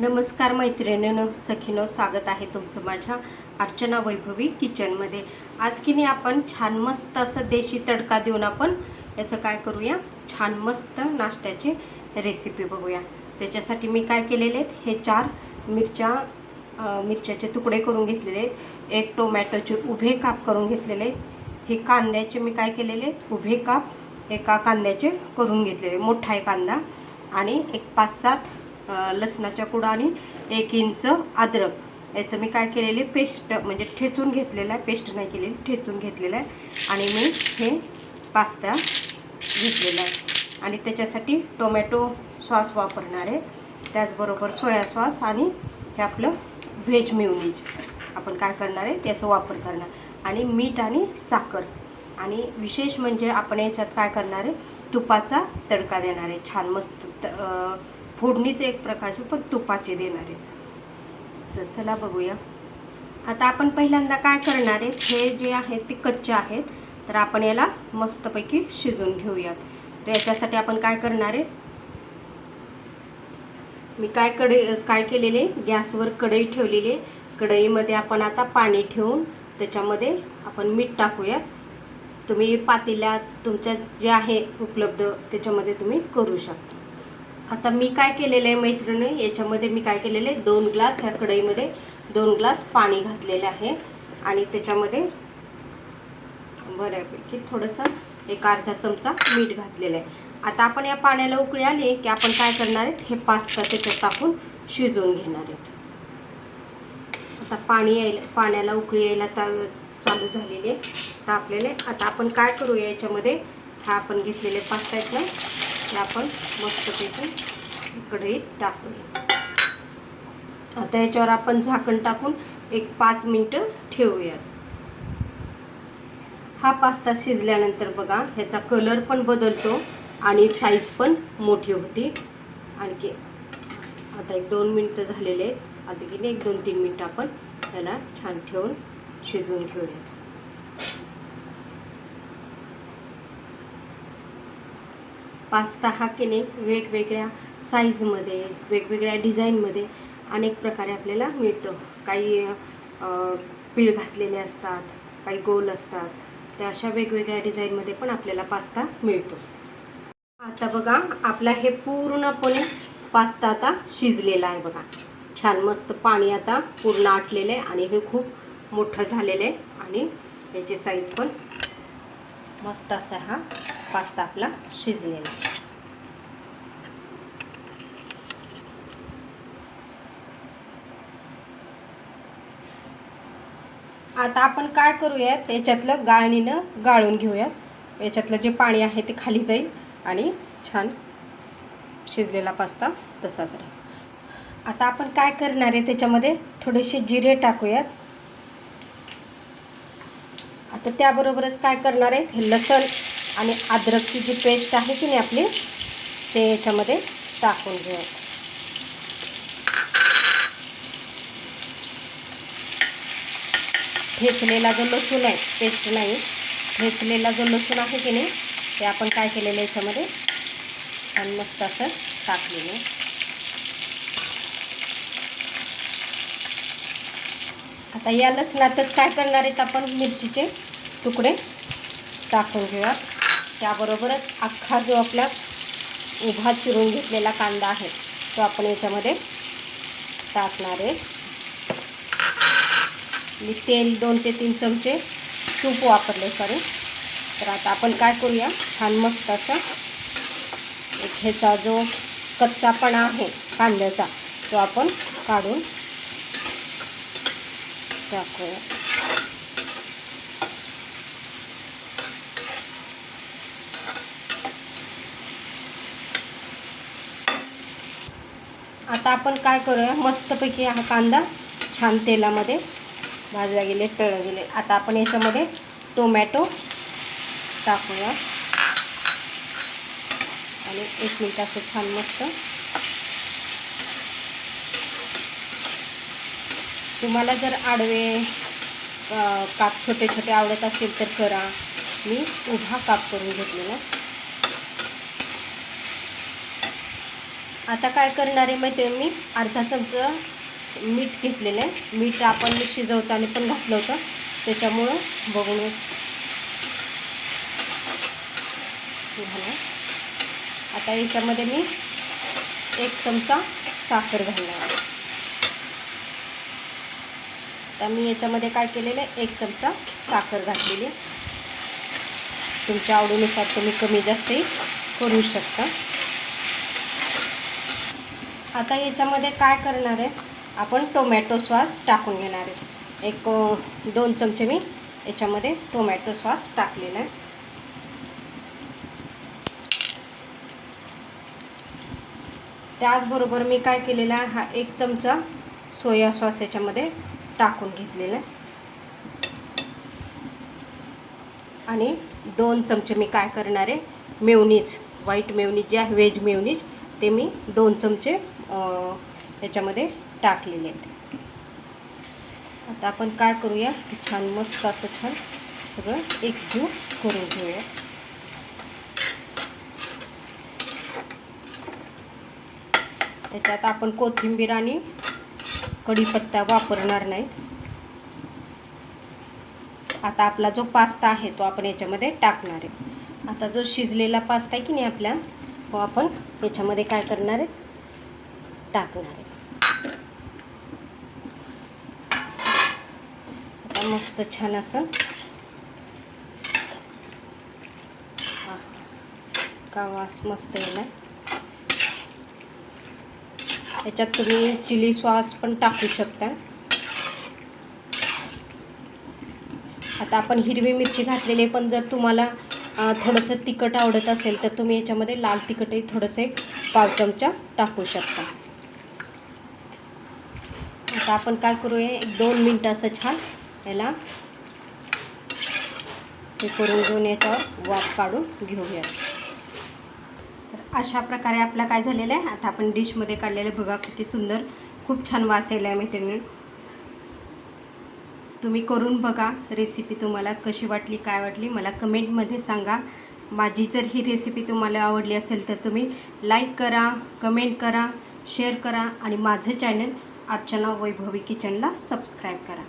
नमस्कार मैत्रिणीनं सखीनो स्वागत आहे तुमचं माझ्या अर्चना वैभवी किचनमध्ये. आज की नाही आपण छान मस्त असं देशी तडका देऊन आपण याचं काय करूया? छान मस्त नाश्त्याची रेसिपी बघूया. त्याच्यासाठी मी काय केलेले आहेत? हे चार मिरच्या मिरच्याचे तुकडे करून घेतलेले आहेत. एक टोमॅटोचे उभे काप करून घेतलेले आहेत. हे कांद्याचे मी काय केलेले आहेत? उभे काप एका कांद्याचे करून घेतलेले मोठा आहे कांदा आणि एक पाच सात लसणाच्या कुडा आणि एक इंच अद्रक. याचं मी काय केलेले पेस्ट म्हणजे ठेचून घेतलेलं आहे. पेस्ट नाही केलेली ठेचून घेतलेलं आहे. आणि मी हे पास्ता घेतलेला आहे. आणि त्याच्यासाठी टोमॅटो सॉस वापरणार आहे. त्याचबरोबर सोया सॉस आणि हे आपलं व्हेज मिवनीज आपण काय करणार आहे त्याचा वापर करणार. आणि मीठ आणि साखर. आणि विशेष म्हणजे आपण याच्यात काय करणार आहे तुपाचा तडका देणार आहे. छान मस्त त फोडणीचे एक प्रकारचे पण तुपाचे देणार आहेत तर चला बघूया. आता आपण पहिल्यांदा काय करणार आहेत हे जे आहेत ते कच्चे आहेत. तर आपण याला मस्तपैकी शिजून घेऊयात. तर याच्यासाठी आपण काय करणार आहे मी काय कडे काय केलेले गॅसवर कढई ठेवलेली आहे. कढईमध्ये आपण आता पाणी ठेवून त्याच्यामध्ये आपण मीठ टाकूयात. तुम्ही पातेल्यात तुमच्या जे आहे उपलब्ध त्याच्यामध्ये तुम्ही करू शकता. आता मी काय केलेलं आहे मैत्रिणी? याच्यामध्ये मी काय केलेलं आहे? दोन ग्लास ह्या कढईमध्ये दोन ग्लास पाणी घातलेलं आहे. आणि त्याच्यामध्ये बऱ्यापैकी थोडंसं एक अर्धा चमचा मीठ घातलेलं आहे. आता आपण या पाण्याला उकळी आली की आपण काय करणार आहेत? हे पास्ता त्याच्यात टाकून शिजवून घेणार आहेत. आता पाणी यायला पाण्याला उकळी यायला चालू झालेली आहे. तर आपल्याला आता आपण काय करूया याच्यामध्ये? हा आपण घेतलेले पास्ता आहेत ना? आपण मस्तपैकी कढईत टाकूया. आता याच्यावर आपण झाकण टाकून एक पाच मिनटं ठेवूयात. हा पास्ता शिजल्यानंतर बघा ह्याचा कलर पण बदलतो आणि साईज पण मोठी होती. आणखी आता एक दोन मिनटं झालेले आहेत. आणखीन एक दोन तीन मिनटं आपण त्याला छान ठेवून शिजवून घेऊयात पास्ता हा की नाही वेगवेगळ्या साईजमध्ये वेगवेगळ्या डिझाईनमध्ये अनेक प्रकारे आपल्याला मिळतो. काही पीळ घातलेले असतात काही गोल असतात त्या अशा वेगवेगळ्या डिझाईनमध्ये पण आपल्याला पास्ता मिळतो. आता बघा आपला हे पूर्णपणे पास्ता आता शिजलेला आहे बघा. छान मस्त पाणी आता पूर्ण आटलेलं आहे आणि हे खूप मोठं झालेलं आहे आणि याची साईज पण मस्त असा हा पास्ता आपला शिजलेला. आता आपण काय करूयात याच्यातलं गाळणीनं गाळून घेऊयात. याच्यातलं जे पाणी आहे ते खाली जाईल आणि छान शिजलेला पास्ता तसाच राहील आता आपण काय करणार आहे त्याच्यामध्ये थोडेसे जिरे टाकूयात. आता त्याबरोबरच काय करणार आहे? हे लसण आणि अद्रकची जी पेस्ट आहे की नाही आपली ते याच्यामध्ये टाकून घेऊयात ठेचलेला जो लसूण आहे पेस्ट नाही. ठेचलेला जो लसूण आहे की नाही ते आपण काय केलेलं आहे याच्यामध्ये? आणि मस्त असं टाकलेलं आता या लसणातच काय करणार आहेत आपण मिरचीचे तुकडे? टाकून घेऊया. त्याबरोबरच अख्खा जो आपला उभा चिरून घेतलेला कांदा आहे तो आपण याच्यामध्ये टाकणार आहे. मी तेल दोन ते तीन चमचे तूप वापरले सॉरी तर आता आपण काय करूया? छान मस्त असा एक ह्याचा जो कच्चापणा आहे कांद्याचा तो आपण काढून टाकूया. आता आपण काय करूया? मस्तपैकी हा कांदा छान तेलामध्ये भाजला गेले तळले गेले. आता आपण याच्यामध्ये टोमॅटो टाकूया. आणि एक मिनिट असं छान मस्त. तुम्हाला जर आडवे काप छोटे छोटे आवडत असतील तर करा. मी उभा काप करून घेतलेला. आता काय करणार आहे माहिती आहे मी? अर्धा चमचा मीठ घेतलेलं आहे. मीठ आपण शिजवताना पण घातलं होतं. त्याच्यामुळं बघून झालं. आता याच्यामध्ये मी एक चमचा साखर घालणार आहे. आता मी याच्यामध्ये काय केलेलं आहे? एक चमचा साखर घातलेली आहे. तुमच्या आवडीनुसार तुम्ही कमी जास्तही करू शकता. आता याच्यामध्ये काय करणार आहे? आपण टोमॅटो सॉस टाकून घेणार आहे. एक दोन चमचे मी याच्यामध्ये टोमॅटो सॉस टाकलेला आहे. त्याचबरोबर मी काय केलेला आहे? हा एक चमचा सोया सॉस याच्यामध्ये टाकून घेतलेला आहे. आणि दोन चमचे मी काय करणार आहे? मेवनीज व्हाईट मेवनीज जे आहे व्हेज मेवनीज ते मी दोन चमचे ह्याच्यामध्ये याच्यामध्ये टाकलेले आहेत. आता आपण काय करूया? छान मस्त असं छान सगळं एकजीव करून घेऊया. त्याच्यात आपण कोथिंबीर आणि कढीपत्ता वापरणार नाही. आता आपला जो पास्ता आहे तो आपण याच्यामध्ये टाकणार आहे. आता जो शिजलेला पास्ता आहे की नाही आपला तो आपण याच्यामध्ये काय करणार आहे? टाकणार आहे. आता मस्त छान असं का वास मस्त येणार याच्यात तुम्ही चिली सॉस पण टाकू शकता. आता आपण हिरवी मिरची घातलेली आहे, पण जर तुम्हाला थोडंसं तिखट आवडत असेल तर तुम्ही याच्यामध्ये लाल तिखटही थोडंसं एक पाव चमचा टाकू शकता. आता आपण काय करूया? एक दोन मिनटं असं छान याला हे करून घेऊन याच्यावर वाफ काढून घेऊया. तर अशा प्रकारे आपला काय झालेलं आहे? आता आपण डिशमध्ये काढलेलं बघा किती सुंदर खूप छान वास यायला आहे माहिती तुम्ही करून बघा रेसिपी तुम्हाला कशी वाटली काय वाटली. मला कमेंटमध्ये सांगा. माझी जर ही रेसिपी तुम्हाला आवडली असेल तर तुम्ही लाईक करा कमेंट करा शेअर करा आणि माझं चॅनल अर्चना वैभवी किचनला सबस्क्राईब करा.